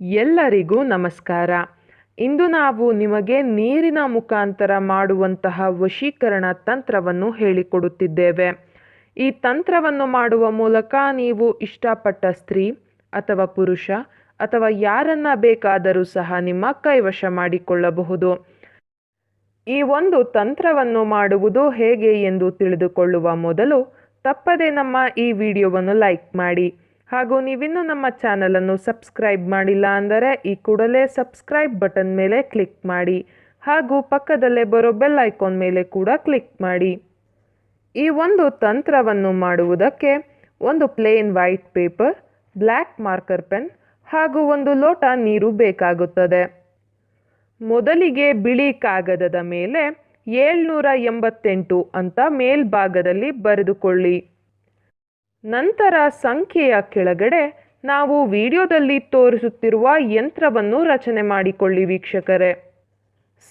ಎಲ್ಲರಿಗೂ ನಮಸ್ಕಾರ. ಇಂದು ನಾವು ನಿಮಗೆ ನೀರಿನ ಮುಖಾಂತರ ಮಾಡುವಂತಹ ವಶೀಕರಣ ತಂತ್ರವನ್ನು ಹೇಳಿಕೊಡುತ್ತಿದ್ದೇವೆ. ಈ ತಂತ್ರವನ್ನು ಮಾಡುವ ಮೂಲಕ ನೀವು ಇಷ್ಟಪಟ್ಟ ಸ್ತ್ರೀ ಅಥವಾ ಪುರುಷ ಅಥವಾ ಯಾರನ್ನ ಬೇಕಾದರೂ ಸಹ ನಿಮ್ಮ ಕೈವಶ ಮಾಡಿಕೊಳ್ಳಬಹುದು. ಈ ಒಂದು ತಂತ್ರವನ್ನು ಮಾಡುವುದು ಹೇಗೆ ಎಂದು ತಿಳಿದುಕೊಳ್ಳುವ ಮೊದಲು ತಪ್ಪದೆ ನಮ್ಮ ಈ ವಿಡಿಯೋವನ್ನು ಲೈಕ್ ಮಾಡಿ. ಹಾಗೂ ನೀವಿನ್ನೂ ನಮ್ಮ ಚಾನಲನ್ನು ಸಬ್ಸ್ಕ್ರೈಬ್ ಮಾಡಿಲ್ಲ ಅಂದರೆ ಈ ಕೂಡಲೇ ಸಬ್ಸ್ಕ್ರೈಬ್ ಬಟನ್ ಮೇಲೆ ಕ್ಲಿಕ್ ಮಾಡಿ ಹಾಗೂ ಪಕ್ಕದಲ್ಲೇ ಬರೋ ಬೆಲ್ ಐಕಾನ್ ಮೇಲೆ ಕೂಡ ಕ್ಲಿಕ್ ಮಾಡಿ. ಈ ಒಂದು ತಂತ್ರವನ್ನು ಮಾಡುವುದಕ್ಕೆ ಒಂದು plain white paper black marker pen ಹಾಗೂ ಒಂದು ಲೋಟ ನೀರು ಬೇಕಾಗುತ್ತದೆ. ಮೊದಲಿಗೆ ಬಿಳಿ ಕಾಗದದ ಮೇಲೆ ಏಳ್ನೂರ ಎಂಬತ್ತೆಂಟು ಅಂತ ಮೇಲ್ಭಾಗದಲ್ಲಿ ಬರೆದುಕೊಳ್ಳಿ. ನಂತರ ಸಂಖ್ಯೆಯ ಕೆಳಗಡೆ ನಾವು ವಿಡಿಯೋದಲ್ಲಿ ತೋರಿಸುತ್ತಿರುವ ಯಂತ್ರವನ್ನು ರಚನೆ ಮಾಡಿಕೊಳ್ಳಿ ವೀಕ್ಷಕರೇ.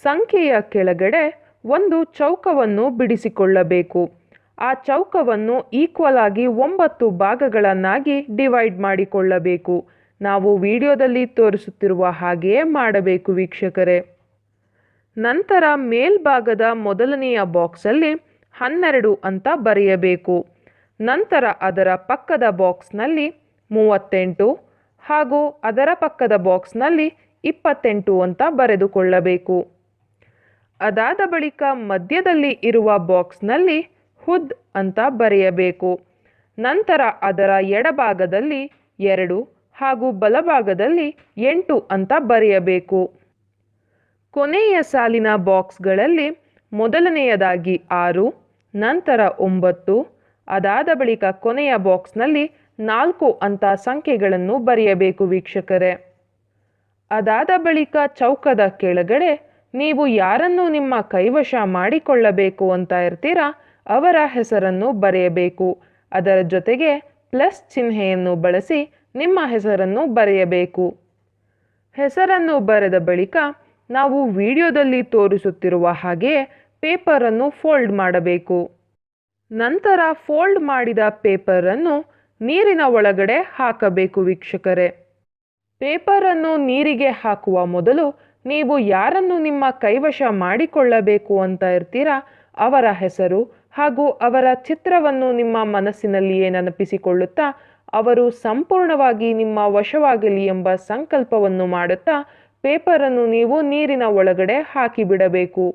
ಸಂಖ್ಯೆಯ ಕೆಳಗಡೆ ಒಂದು ಚೌಕವನ್ನು ಬಿಡಿಸಿಕೊಳ್ಳಬೇಕು. ಆ ಚೌಕವನ್ನು ಈಕ್ವಲ್ ಆಗಿ ಒಂಬತ್ತು ಭಾಗಗಳನ್ನಾಗಿ ಡಿವೈಡ್ ಮಾಡಿಕೊಳ್ಳಬೇಕು. ನಾವು ವಿಡಿಯೋದಲ್ಲಿ ತೋರಿಸುತ್ತಿರುವ ಹಾಗೆಯೇ ಮಾಡಬೇಕು ವೀಕ್ಷಕರೇ. ನಂತರ ಮೇಲ್ಭಾಗದ ಮೊದಲನೆಯ ಬಾಕ್ಸಲ್ಲಿ ಹನ್ನೆರಡು ಅಂತ ಬರೆಯಬೇಕು. ನಂತರ ಅದರ ಪಕ್ಕದ ಬಾಕ್ಸ್ನಲ್ಲಿ ಮೂವತ್ತೆಂಟು ಹಾಗೂ ಅದರ ಪಕ್ಕದ ಬಾಕ್ಸ್ನಲ್ಲಿ ಇಪ್ಪತ್ತೆಂಟು ಅಂತ ಬರೆದುಕೊಳ್ಳಬೇಕು. ಅದಾದ ಬಳಿಕ ಮಧ್ಯದಲ್ಲಿ ಇರುವ ಬಾಕ್ಸ್ನಲ್ಲಿ ಹುದ್ ಅಂತ ಬರೆಯಬೇಕು. ನಂತರ ಅದರ ಎಡಭಾಗದಲ್ಲಿ ಎರಡು ಹಾಗೂ ಬಲಭಾಗದಲ್ಲಿ ಎಂಟು ಅಂತ ಬರೆಯಬೇಕು. ಕೊನೆಯ ಸಾಲಿನ ಬಾಕ್ಸ್ಗಳಲ್ಲಿ ಮೊದಲನೆಯದಾಗಿ ಆರು, ನಂತರ ಒಂಬತ್ತು ಅದಾದ ಬಳಿಕ ಕೊನೆಯ ಬಾಕ್ಸ್ನಲ್ಲಿ ನಾಲ್ಕು ಅಂತ ಸಂಖ್ಯೆಗಳನ್ನು ಬರೆಯಬೇಕು ವೀಕ್ಷಕರೇ. ಅದಾದ ಬಳಿಕ ಚೌಕದ ಕೆಳಗಡೆ ನೀವು ಯಾರನ್ನು ನಿಮ್ಮ ಕೈವಶ ಮಾಡಿಕೊಳ್ಳಬೇಕು ಅಂತ ಇರ್ತೀರಾ ಅವರ ಹೆಸರನ್ನು ಬರೆಯಬೇಕು. ಅದರ ಜೊತೆಗೆ ಪ್ಲಸ್ ಚಿಹ್ನೆಯನ್ನು ಬಳಸಿ ನಿಮ್ಮ ಹೆಸರನ್ನು ಬರೆಯಬೇಕು. ಹೆಸರನ್ನು ಬರೆದ ಬಳಿಕ ನಾವು ವಿಡಿಯೋದಲ್ಲಿ ತೋರಿಸುತ್ತಿರುವ ಹಾಗೆಯೇ ಪೇಪರನ್ನು ಫೋಲ್ಡ್ ಮಾಡಬೇಕು. ನಂತರ ಫೋಲ್ಡ್ ಮಾಡಿದ ಪೇಪರನ್ನು ನೀರಿನ ಒಳಗಡೆ ಹಾಕಬೇಕು ವೀಕ್ಷಕರೇ. ಪೇಪರನ್ನು ನೀರಿಗೆ ಹಾಕುವ ಮೊದಲು ನೀವು ಯಾರನ್ನು ನಿಮ್ಮ ಕೈವಶ ಮಾಡಿಕೊಳ್ಳಬೇಕು ಅಂತ ಇರ್ತೀರಾ? ಅವರ ಹೆಸರು ಹಾಗೂ ಅವರ ಚಿತ್ರವನ್ನು ನಿಮ್ಮ ಮನಸ್ಸಿನಲ್ಲಿಯೇ ನೆನಪಿಸಿಕೊಳ್ಳುತ್ತಾ, ಅವರು ಸಂಪೂರ್ಣವಾಗಿ ನಿಮ್ಮ ವಶವಾಗಲಿ ಎಂಬ ಸಂಕಲ್ಪವನ್ನು ಮಾಡುತ್ತಾ, ಪೇಪರನ್ನು ನೀವು ನೀರಿನ ಒಳಗಡೆ ಹಾಕಿಬಿಡಬೇಕು.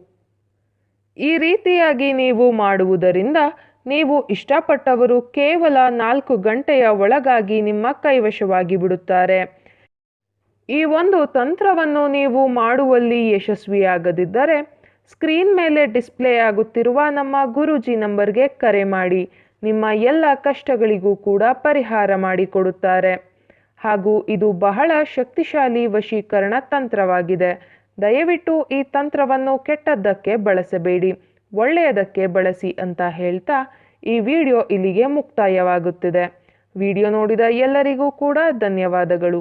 ಈ ರೀತಿಯಾಗಿ ನೀವು ಮಾಡುವುದರಿಂದ ನೀವು ಇಷ್ಟಪಟ್ಟವರು ಕೇವಲ ನಾಲ್ಕು ಗಂಟೆಯ ಒಳಗಾಗಿ ನಿಮ್ಮ ಕೈವಶವಾಗಿ ಬಿಡುತ್ತಾರೆ. ಈ ಒಂದು ತಂತ್ರವನ್ನು ನೀವು ಮಾಡುವಲ್ಲಿ ಯಶಸ್ವಿಯಾಗದಿದ್ದರೆ ಸ್ಕ್ರೀನ್ ಮೇಲೆ ಡಿಸ್ಪ್ಲೇ ಆಗುತ್ತಿರುವ ನಮ್ಮ ಗುರೂಜಿ ನಂಬರ್ಗೆ ಕರೆ ಮಾಡಿ, ನಿಮ್ಮ ಎಲ್ಲ ಕಷ್ಟಗಳಿಗೂ ಕೂಡ ಪರಿಹಾರ ಮಾಡಿಕೊಡುತ್ತಾರೆ. ಹಾಗೂ ಇದು ಬಹಳ ಶಕ್ತಿಶಾಲಿ ವಶೀಕರಣ ತಂತ್ರವಾಗಿದೆ. ದಯವಿಟ್ಟು ಈ ತಂತ್ರವನ್ನು ಕೆಟ್ಟದ್ದಕ್ಕೆ ಬಳಸಬೇಡಿ, ಒಳ್ಳೆಯದಕ್ಕೆ ಬಳಸಿ ಅಂತ ಹೇಳ್ತಾ ಈ ವಿಡಿಯೋ ಇಲ್ಲಿಗೆ ಮುಕ್ತಾಯವಾಗುತ್ತಿದೆ. ವಿಡಿಯೋ ನೋಡಿದ ಎಲ್ಲರಿಗೂ ಕೂಡ ಧನ್ಯವಾದಗಳು.